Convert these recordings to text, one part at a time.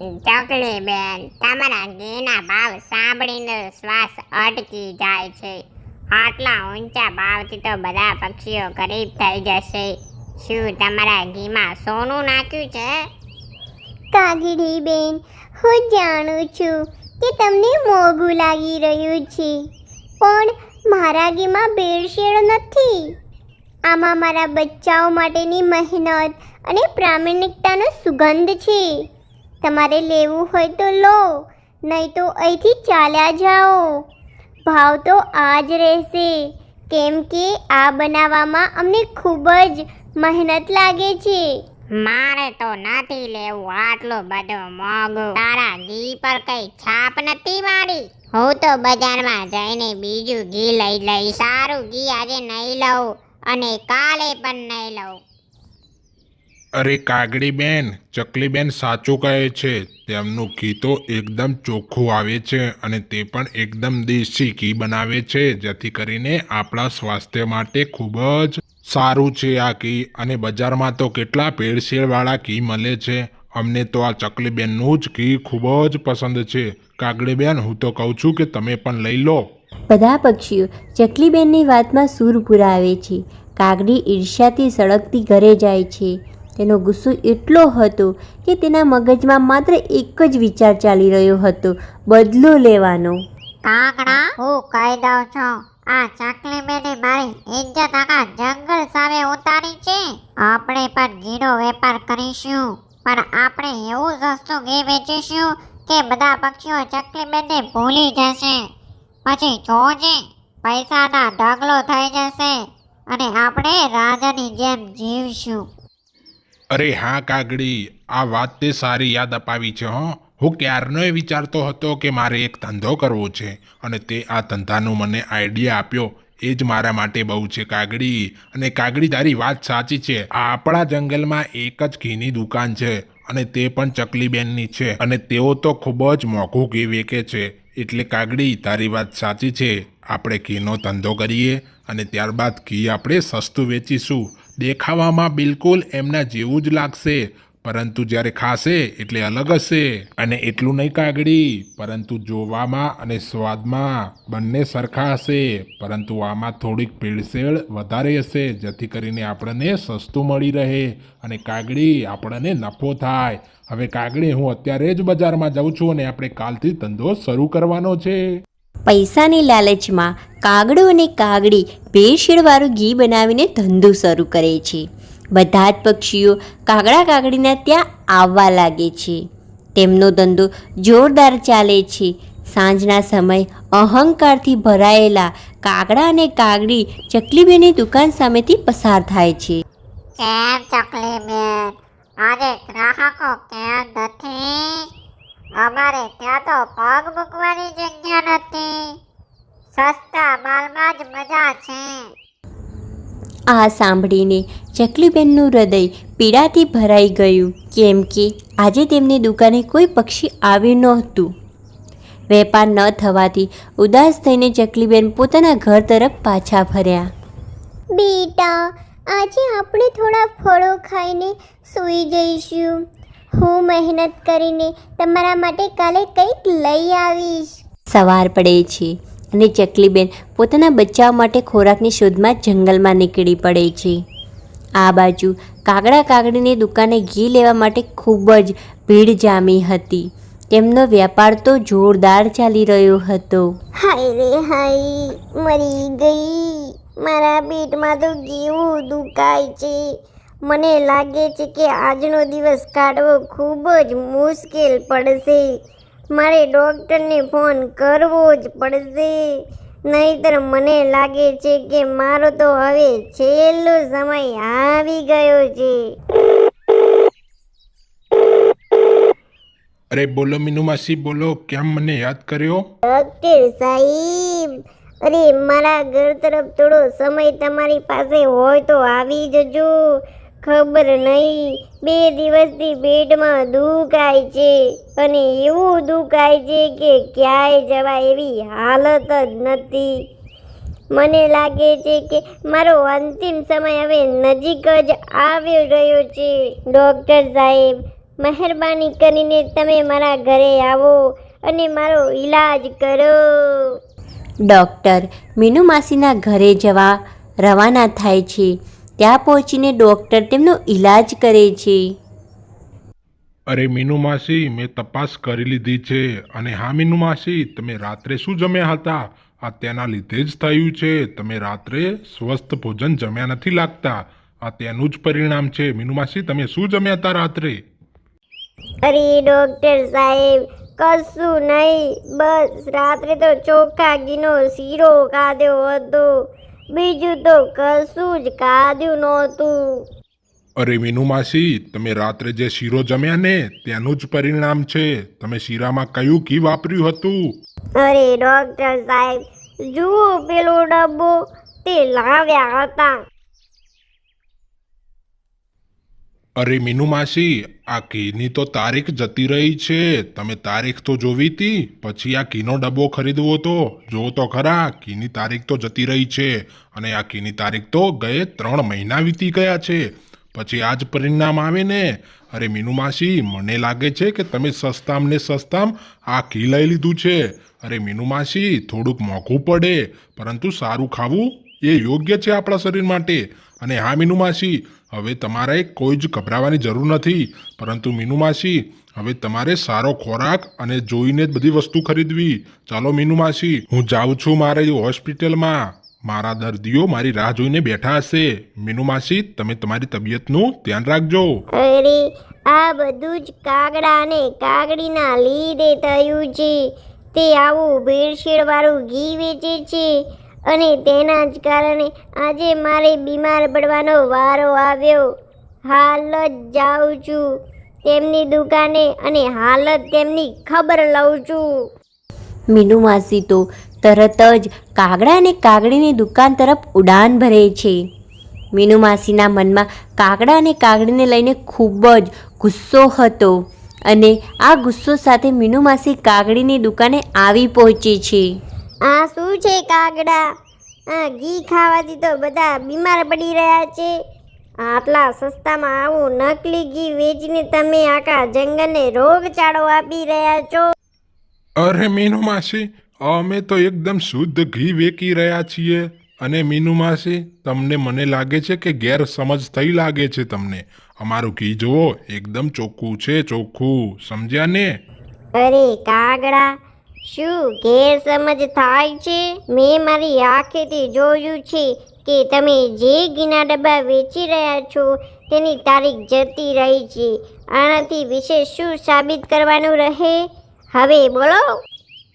ચકલી બેન તમારા ઘીના ભાવ સાંભળીને શ્વાસ અટકી જાય છે. આટલા ઊંચા ભાવથી તો બધા પક્ષીઓ ગરીબ થઈ જશે. શું તમારા ઘીમાં સોનું નાખ્યું છે? કાગડી બેન હું જાણું છું કે તમને મોંઘું લાગી રહ્યું છે, પણ મારા ઘીમાં ભેળસેળ નથી. આમાં મારા બચ્ચાઓ માટેની મહેનત અને પ્રામાણિકતાનો સુગંધ છે. તમારે લેવું હોય તો લો, નહીં તો અહીંથી ચાલ્યા જાઓ. ભાવ તો આ જ રહેશે. કેમ કે આ બનાવવામાં અમને ખૂબ જ મહેનત લાગે છે. મારે તો નથી લેવું આટલું બધું મોંઘું. તારા ઘી પર કઈ છાપ નથી મારી? હું તો બજારમાં જઈને બીજું ઘી લઈ લઈ સારું ઘી આજે નહીં લઉં અને કાલે પણ નહીં લઉં. અરે કાગડી બેન ચકલી સાચું કહે છે, તેમનું ઘી તો એકદમ ચોખ્ખું આવે છે અને તે પણ એકદમ દેશી ઘી બનાવે છે, જેથી કરીને આપણા સ્વાસ્થ્ય માટે ખૂબ જ સારું છે આ ઘી અને બજારમાં તો કેટલા ભેળસેળવાળા ઘી મળે છે. અમને તો આ ચકલીબેનનું જ ઘી ખૂબ જ પસંદ છે. કાગડી બેન હું તો કહું છું કે તમે પણ લઈ લો. બધા પક્ષીઓ ચકલીબેનની વાતમાં સૂર પુરાવે છે. કાગડી ઈર્ષ્યાથી સળગતી ઘરે જાય છે. તેનો ગુસ્સો એટલો હતો કે તેના મગજમાં માત્ર એક જ વિચાર ચાલી રહ્યો હતો, બદલો લેવાનો. કાકડા હું કહી દઉં છું, આ ચકલી બેને મારી ઇજ્જત આખા જંગલ સામે ઉતારી છે. આપણે પણ ઘીનો વેપાર કરીશું, પણ આપણે એવું સસ્તું ઘી વેચીશું કે બધા પક્ષીઓ ચકલી બેનને ભૂલી જશે. પછી જોજે, પૈસાના ઢગલો થઈ જશે અને આપણે રાજાની જેમ જીવશું. અરે હા, કાગડી, આ વાત તે સારી યાદ અપાવી છે, હો. હું ક્યારનોય વિચારતો હતો કે મારે એક ધંધો કરવો છે અને તે આ ધંધાનો મને આઈડિયા આપ્યો. એ જ મારા માટે બહુ છે કાગડી. અને કાગડી તારી વાત સાચી છે. આપણા જંગલમાં એક જ ઘીની દુકાન છે અને તે પણ ચકલીબેનની છે. અને તેઓ તો ખૂબ જ મોંઘું ઘી વેચે છે. એટલે કાગડી, તારી વાત સાચી છે. આપણે ઘીનો ધંધો કરીએ અને ત્યારબાદ ઘી આપણે સસ્તું વેચીશું. દેખાવામાં બિલકુલ એમના જેવું જ લાગશે. પરંતુ જ્યારે ખાશે એટલે અલગ હશે. અને એટલું નહીં કાગડી પરંતુ જોવામાં અને સ્વાદમાં બંને સરખા હશે. પરંતુ આમાં થોડીક ભેળસેળ વધારે હશે, જેથી કરીને આપણને સસ્તું મળી રહે અને કાગડી આપણને નફો થાય. હવે કાગડી હું અત્યારે જ બજારમાં જાઉં છું અને આપણે કાલથી ધંધો શરૂ કરવાનો છે. પૈસાની લાલચમાં કાગડો અને કાગડી ભેળસેળવાળું ઘી બનાવીને ધંધો શરૂ કરે છે. બધા જ પક્ષીઓ કાગડા કાગડીના ત્યાં આવવા લાગે છે. તેમનો ધંધો જોરદાર ચાલે છે. સાંજના સમય અહંકારથી ભરાયેલા કાગડા અને કાગડી ચકલીબેનની દુકાન સામેથી પસાર થાય છે. કેમ ચકલીબેન? આજે ગ્રાહકો કેમ નથી? અમારે ત્યાં તો પગ મૂકવાની જગ્યા નથી. સસ્તા માલમાં જ મજા છે. આ સાંભળીને ચકલીબેનનું હૃદય પીડાથી ભરાઈ ગયું કેમ કે આજે તેમની દુકાને કોઈ પક્ષી આવ્યું નહોતું. વેપાર ન થવાથી ઉદાસ થઈને ચકલીબેન પોતાના ઘર તરફ પાછા ફર્યા. બેટા આજે આપણે થોડા ફળો ખાઈને સૂઈ જઈશું. હું મહેનત કરીને તમારા માટે કાલે કંઈક લઈ આવીશ. સવાર પડે છે. અને ચકલીબેન પોતાના બચ્ચાઓ માટે ખોરાકની શોધમાં જંગલમાં નીકળી પડે છે. આ બાજુ કાગડા કાગડીની દુકાને ઘી લેવા માટે ખૂબ જ ભીડ જામી હતી. તેમનો વ્યાપાર તો જોરદાર ચાલી રહ્યો હતો. હાય રે હાય, મરી ગઈ. મારા પેટમાં તો કેવું દુખાય છે. મને લાગે છે કે આજનો દિવસ કાઢવો ખૂબ જ મુશ્કેલ પડશે. મારે ડૉક્ટરને ફોન કરવો જ પડશે. નહીતર મને લાગે છે કે મારો તો હવે છેલ્લો સમય આવી ગયો છે. અરે બોલો મીનુ માસી બોલો કેમ મને યાદ કર્યો? ડૉક્ટર સાહેબ અરે મારા ઘર તરફ થોડો સમય તમારી પાસે હોય તો આવી જજો. ખબર નહીં. બે દિવસથી પેટમાં દુખાય છે અને એવું દુખાય છે કે ક્યાંય જવા એવી હાલત જ નથી. મને લાગે છે કે મારો અંતિમ સમય હવે નજીક જ આવી રહ્યો છે. ડૉક્ટર સાહેબ, મહેરબાની કરીને તમે મારા ઘરે આવો અને મારો ઈલાજ કરો. ડૉક્ટર, મીનુ માસીના ઘરે જવા રવાના થાય છે. ત્યાં પહોંચીને ડૉક્ટર તેમનો ઈલાજ કરે છે. અરે મીનુ માસી મેં તપાસ કરી લીધી છે. અને હા મીનુ માસી તમે રાત્રે શું જમ્યા હતા? આ તેના લીધે જ થયું છે. તમે રાત્રે સ્વસ્થ ભોજન જમ્યા નથી લાગતા. આ તેનું જ પરિણામ છે. મીનુ માસી તમે શું જમ્યા હતા રાત્રે? અરે ડોક્ટર સાહેબ કશું નહીં. બસ રાત્રે તો ચોખ્ખા ઘીનો શીરો ખાધ્યો હતો. બીજું તો કશું જ ખાધું નહોતું. અરે મીનુ માસી તમે રાત્રે જે શીરો જમ્યા ને તેનું જ પરિણામ છે. તમે શીરામાં કયું ઘી વાપર્યું હતું? અરે ડોક્ટર સાહેબ જુઓ પેલો ડબ્બો તે લાવ્યા હતા. અરે મીનુ માસી, આ કીની તો તારીખ જતી રહી છે. તમે તારીખ તો જોવી હતી પછી આ કીનો ડબ્બો ખરીદવો તો. જો તો ખરા કીની તારીખ તો જતી રહી છે. અને આ કીની તારીખ તો ગયે ત્રણ મહિના વીતી ગયા છે. પછી આ જ પરિણામ આવે ને. અરે મીનુ માસી, મને લાગે છે કે તમે સસ્તામ ને સસ્તામ આ કી લઈ લીધું છે. અરે મીનુ માસી, થોડુંક મોંઘું પડે, પરંતુ સારું ખાવું એ યોગ્ય છે આપણા શરીર માટે? અને હા, મીનુમાસી, હવે તમારે કોઈ જ ગભરાવાની જરૂર નથી. પરંતુ મીનુમાસી, હવે તમારે સારો ખોરાક અને જોઈને જ બધી વસ્તુ ખરીદવી. ચાલો મીનુમાસી, હું જાઉં છું મારે હોસ્પિટલમાં. મારા દર્દીઓ મારી રાહ જોઈને બેઠા હશે. મીનુમાસી, તમે તમારી તબિયતનું ધ્યાન રાખજો. અરે, આ બધું જ કાગડા અને કાગડીના લીધે થયું છે. તે આવું ભેળસેળ વાળું ઘી વેચે છે. અને તેના જ કારણે આજે મારે બીમાર પડવાનો વારો આવ્યો. હાલ જ જાઉં છું તેમની દુકાને અને હાલ જ તેમની ખબર લઉં છું. મીનુ માસી તો તરત જ કાગડા અને કાગડીની દુકાન તરફ ઉડાન ભરે છે. મીનુ માસીના મનમાં કાગડા અને કાગડીને લઈને ખૂબ જ ગુસ્સો હતો અને આ ગુસ્સો સાથે મીનુ માસી કાગડીની દુકાને આવી પહોંચે છે. આ શું છે કાગડા? આ ઘી ખાવાથી તો બધા બીમાર પડી રહ્યા છે. આટલા સસ્તામાં આવું નકલી ઘી વેચીને તમે આખા જંગલને રોગચાળો આપી રહ્યા છો? અરે મીનુ માસી અમે તો એકદમ શુદ્ધ ઘી વેકી રહ્યા છીએ. અને મીનુ માસી તમને મને લાગે છે કે ગેરસમજ થઈ લાગે છે તમને? અમારું ઘી જુઓ એકદમ ચોખ્ખું છે ચોખ્ખું. સમજ્યા ને? અરે કાગડા શું ગેરસમજ થાય છે? મેં મારી આંખેથી જોયું છે કે તમે જે ઘીના ડબ્બા વેચી રહ્યા છો, તેની તારીખ જતી રહી છે. આનાથી વિશેષ શું સાબિત કરવાનું રહે? હવે બોલો.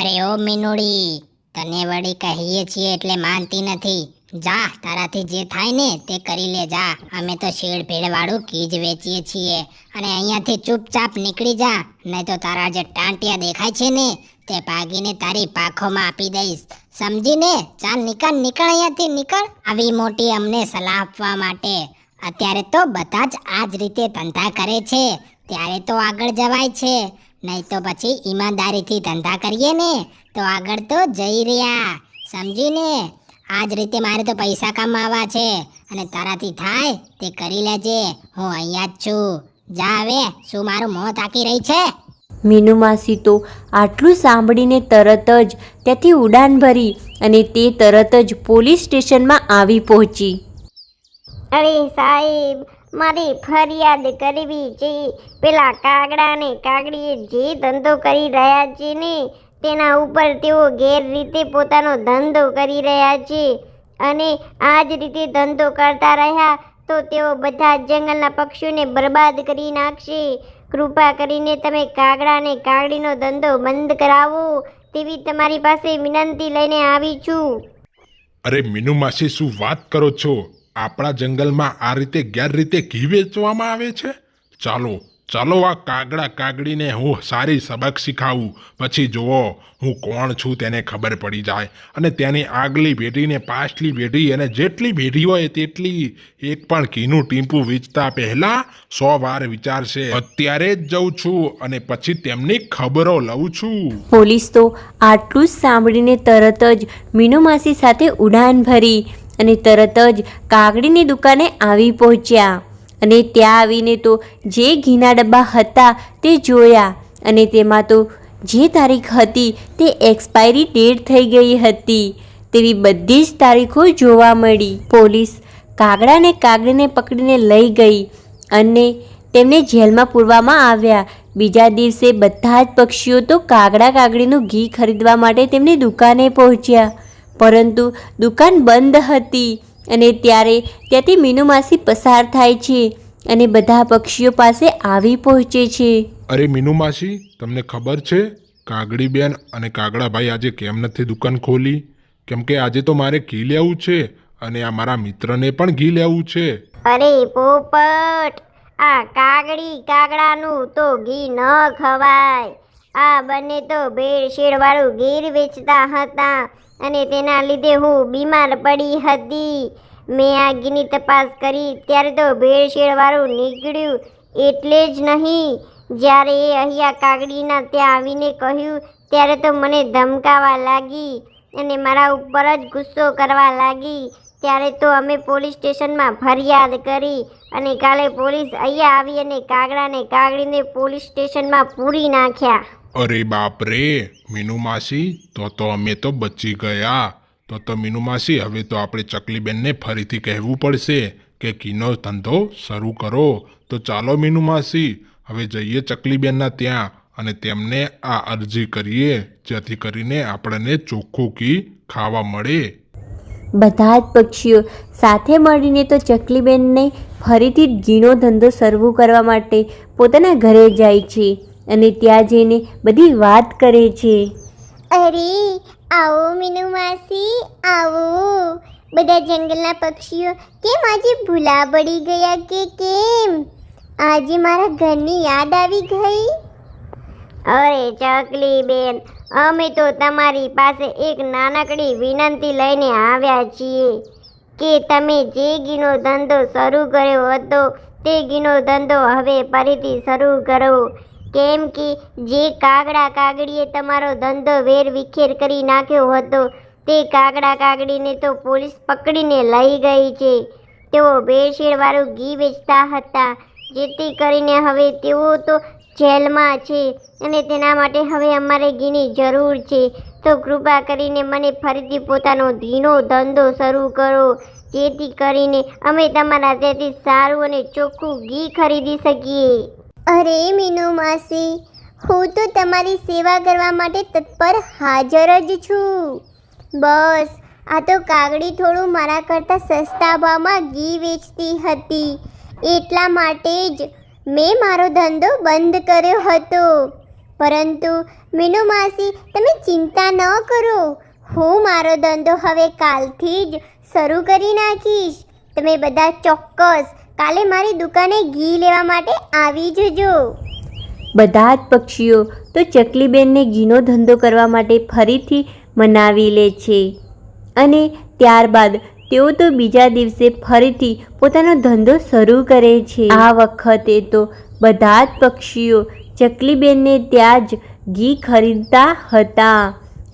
અરે ઓ મીનુડી, તને વળી કહીએ છીએ એટલે માનતી નથી. જા, તારાથી જે થાય ને તે કરી લે જા. અમે તો શેડ ભેળવાળું વાળું કીજ વેચીએ છીએ. અને અહીંયાથી ચૂપચાપ નીકળી જા. નહીં તો તારા જે ટાંટિયા દેખાય છે ને, તે ભાગીને તારી પાખોમાં આપી દઈશ. સમજીને? ચાલ નીકળ નીકળ અહીંયાથી, નીકળ. આવી મોટી અમને સલાહ આપવા માટે. અત્યારે તો બધા જ આ જ રીતે ધંધા કરે છે. ત્યારે તો આગળ જવાય છે. નહીં તો પછી ઈમાનદારીથી ધંધા કરીએ ને? તો આગળ તો જઈ રહ્યા. સમજીને? આ જ રીતે મારે તો પૈસા કમાવા છે અને તારાથી થાય તે કરી લેજે. હું અહીંયા જ છું. જા હવે શું મારું મોં તાકી રહી છે? મીનુ માસી તો આટલું સાંભળીને તરત જ ત્યાંથી ઉડાન ભરી અને તે તરત જ પોલીસ સ્ટેશનમાં આવી પહોંચી. અરે સાહેબ મારે ફરિયાદ કરવી છે. પેલા કાગડા ને કાગડીએ જે ધંધો કરી રહ્યા છે ને તેના ઉપર તેઓ ગેરરીતે પોતાનો ધંધો કરી રહ્યા છે અને આ જ રીતે ધંધો કરતા રહ્યા, તો તેઓ બધા જંગલના પક્ષીઓને બરબાદ કરી નાખશે. કૃપા કરીને તમે કાગડા અને કાગડીનો ધંધો બંધ કરાવો, તેવી તમારી પાસે વિનંતી લઈને આવી છું. અરે મીનુ માસી, શું વાત કરો છો? આપણા જંગલમાં આ રીતે ગેરરીતે ઘી વેચવામાં આવે છે? ચાલો ચાલો આ કાગડા કાગડીને હું સારી સબક શીખાવું. પછી જુઓ, હું કોણ છું તેને ખબર પડી જાય. અને તેની આગલી પેઢીને પાછલી પેઢી અને જેટલી પેઢી હોય તેટલી એક પણ ઘીનું ટીમ્પું વેચતા પહેલાં સો વાર વિચારશે, અત્યારે જ જઉં છું અને પછી તેમની ખબરો લઉં છું. પોલીસ તો આટલું જ સાંભળીને તરત જ મીનુ માસી સાથે ઉડાન ભરી અને તરત જ કાગડીની દુકાને આવી પહોંચ્યા. અને ત્યાં આવીને તો જે ઘીના ડબ્બા હતા તે જોયા અને તેમાં તો જે તારીખ હતી તે એક્સપાયરી ડેટ થઈ ગઈ હતી. તેવી બધી જ તારીખો જોવા મળી. પોલીસ કાગડાને કાગડીને પકડીને લઈ ગઈ અને તેમને જેલમાં પૂરવામાં આવ્યા. બીજા દિવસે બધા જ પક્ષીઓ તો કાગડા કાગડીનું ઘી ખરીદવા માટે તેમની દુકાને પહોંચ્યા. પરંતુ દુકાન બંધ હતી. અને ત્યારે ત્યાંથી મીનુ માસી પસાર થાય છે અને બધા પક્ષીઓ પાસે આવી પહોંચે છે. અરે મીનુ માસી તમને ખબર છે કાગડી બેન અને કાગડાભાઈ આજે કેમ નથી દુકાન ખોલી? કેમ કે આજે તો મારે ઘી લેવું છે અને આ મારા મિત્રને પણ ઘી લેવું છે. અરે પોપટ આ કાગડી કાગડાનું તો ઘી ન ખવાય. આ બંને તો ભેળસેળ વાળું ઘી વેચતા હતા. અને તેના લીધે હું બીમાર પડી હતી. મેં આ ઘીની તપાસ કરી, ત્યારે તો ભેળસેળવાળું નીકળ્યું એટલે જ નહીં. જ્યારે એ અહીંયા કાગડીના ત્યાં આવીને કહ્યું, ત્યારે તો મને ધમકાવા લાગી અને મારા ઉપર જ ગુસ્સો કરવા લાગી. ત્યારે તો અમે પોલીસ સ્ટેશનમાં ફરિયાદ કરી અને કાલે પોલીસ અહીંયા આવી અને કાગડાને કાગડીને પોલીસ સ્ટેશનમાં પૂરી નાખ્યા. અરે બાપ રે, મીનુ માસી, તો તો અમે તો બચી ગયા. તો તો મીનુ માસી, હવે તો આપણે ચકલીબેનને ફરીથી કહેવું પડશે કે ઘીનો ધંધો શરૂ કરો. તો ચાલો મીનુ માસી, હવે જઈએ ચકલીબેનના ત્યાં અને તેમને આ અરજી કરીએ, જેથી કરીને આપણને ચોખ્ખું કી ખાવા મળે. બધા જ પક્ષીઓ સાથે મળીને તો ચકલીબેનને ફરીથી ઘીનો ધંધો શરૂ કરવા માટે પોતાના ઘરે જાય છે અને ત્યાં જઈને બધી વાત કરે છે. અરે આવો મીનુ માસી આવો. બધા જંગલના પક્ષીઓ કેમ આજે ભૂલા પડી ગયા કે કેમ? આજે મારા ઘરની યાદ આવી ગઈ? અરે ચકલી બેન અમે તો તમારી પાસે એક નાનકડી વિનંતી લઈને આવ્યા છીએ કે તમે જે ગીનો ધંધો શરૂ કર્યો હતો, તે ગીનો ધંધો હવે ફરીથી શરૂ કરો. કેમ કે જે કાગડા કાગડીએ તમારો ધંધો વેર વિખેર કરી નાખ્યો હતો, તે કાગડા કાગડીને તો પોલીસ પકડીને લઈ ગઈ છે. તેઓ ભેળસેળવાળું ઘી વેચતા હતા, જેથી કરીને હવે તેઓ તો જેલમાં છે અને તેના માટે હવે અમારે ઘીની જરૂર છે. તો કૃપા કરીને મને ફરીથી પોતાનો ઘીનો ધંધો શરૂ કરો, જેથી કરીને અમે તમારા ત્યાંથી સારું અને ચોખ્ખું ઘી ખરીદી શકીએ. અરે મીનુ માસી, હું તો તમારી સેવા કરવા માટે તત્પર હાજર જ છું. બસ, આ તો કાગડી થોડું મારા કરતાં સસ્તા ભાવમાં ઘી વેચતી હતી. એટલા માટે જ મેં મારો ધંધો બંધ કર્યો હતો. પરંતુ, મીનુ માસી, તમે ચિંતા ન કરો. હું મારો ધંધો હવે કાલથી જ શરૂ કરી નાખીશ. તમે બધા ચોક્કસ કાલે મારી દુકાને ઘી લેવા માટે આવી જજો. બધા જ પક્ષીઓ તો ચકલીબેનને ઘીનો ધંધો કરવા માટે ફરીથી મનાવી લે છે. અને ત્યારબાદ તેઓ તો બીજા દિવસે ફરીથી પોતાનો ધંધો શરૂ કરે છે. આ વખતે તો બધા જ પક્ષીઓ ચકલીબેનને ત્યાં જ ઘી ખરીદતા હતા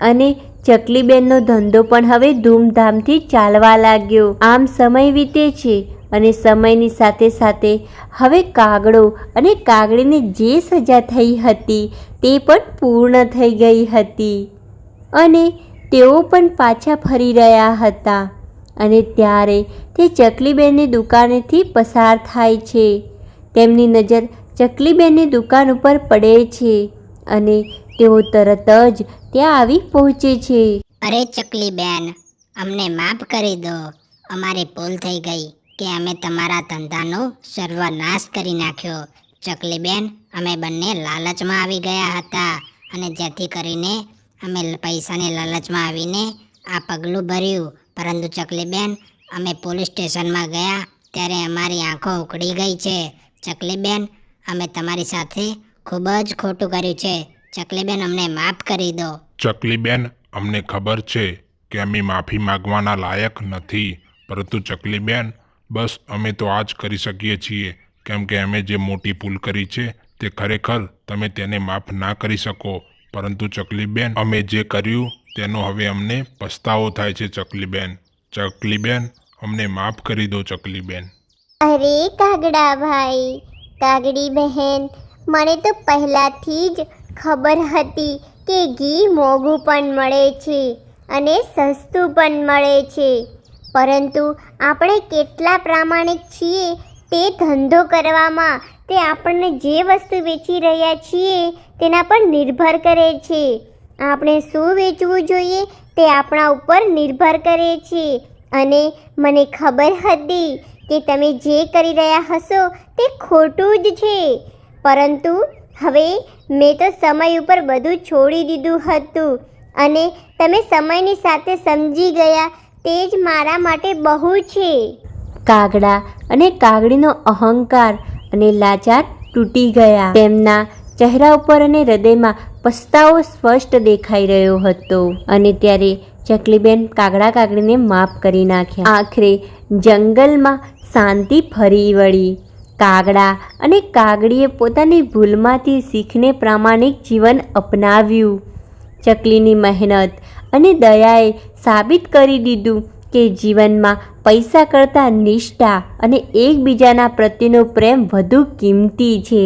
અને ચકલીબેનનો ધંધો પણ હવે ધૂમધામથી ચાલવા લાગ્યો. આમ સમય વીતે છે અને સમયની સાથે સાથે હવે કાગડો અને કાગડીને જે સજા થઈ હતી તે પણ પૂર્ણ થઈ ગઈ હતી. અને તેઓ પણ પાછા ફરી રહ્યા હતા. અને ત્યારે તે ચકલીબેનની દુકાનેથી પસાર થાય છે. તેમની નજર ચકલીબેનની દુકાન ઉપર પડે છે અને તેઓ તરત જ ત્યાં આવી પહોંચે છે. અરે ચકલીબેન, અમને માફ કરી દો. અમારી ભૂલ થઈ ગઈ કે અમે તમારા ધંધાનો સર્વનાશ કરી નાખ્યો. ચકલીબેન, અમે બંને લાલચમાં આવી ગયા હતા અને જેથી કરીને અમે પૈસાની લાલચમાં આવીને આ પગલું ભર્યું. પરંતુ ચકલીબેન, અમે પોલીસ સ્ટેશનમાં ગયા ત્યારે અમારી આંખો ઉકળી ગઈ છે. ચકલીબેન, અમે તમારી સાથે ખૂબ જ ખોટું કર્યું છે. ચકલીબેન, અમને માફ કરી દો. ચકલીબેન, અમને ખબર છે કે અમે માફી માગવાના લાયક નથી. પરંતુ ચકલીબેન, બસ અમે તો આ જ કરી શકીએ છીએ. કેમ કે અમે જે મોટી ભૂલ કરી છે તે ખરેખર તમે તેને માફ ના કરી શકો. પરંતુ ચકલીબેન, અમે જે કર્યું તેનો હવે અમને પસ્તાવો થાય છે, ચકલીબેન. ચકલીબેન, અમને માફ કરી દો, ચકલીબેન. અરે કાગડા ભાઈ, કાગડી બહેન, મને તો પહેલાંથી જ ખબર હતી કે ઘી મોંઘું પણ મળે છે અને સસ્તું પણ મળે છે. પરંતુ આપણે કેટલા પ્રામાણિક છીએ તે ધંધો કરવામાં તે આપણને જે વસ્તુ વેચી રહ્યા છીએ તેના પર નિર્ભર કરે છે. આપણે શું વેચવું જોઈએ તે આપણા ઉપર નિર્ભર કરે છે. અને મને ખબર હતી કે તમે જે કરી રહ્યા હશો તે ખોટું જ છે. પરંતુ હવે મેં તો સમય ઉપર બધું છોડી દીધું હતું અને તમે સમયની સાથે સમજી ગયા તે જ મારા માટે બહુ છે. કાગડા અને કાગડીનો અહંકાર અને લાચાર તૂટી ગયા. તેમના ચહેરા ઉપર અને હૃદયમાં પસ્તાવો સ્પષ્ટ દેખાઈ રહ્યો હતો અને ત્યારે ચકલીબેન કાગડા કાગડીને માફ કરી નાખ્યા. આખરે જંગલમાં શાંતિ ફરી વળી. કાગડા અને કાગડીએ પોતાની ભૂલમાંથી શીખને પ્રામાણિક જીવન અપનાવ્યું. ચકલીની મહેનત અને દયાએ સાબિત કરી દીધું કે જીવનમાં પૈસા કરતાં નિષ્ઠા અને એકબીજાના પ્રત્યેનો પ્રેમ વધુ કિંમતી છે.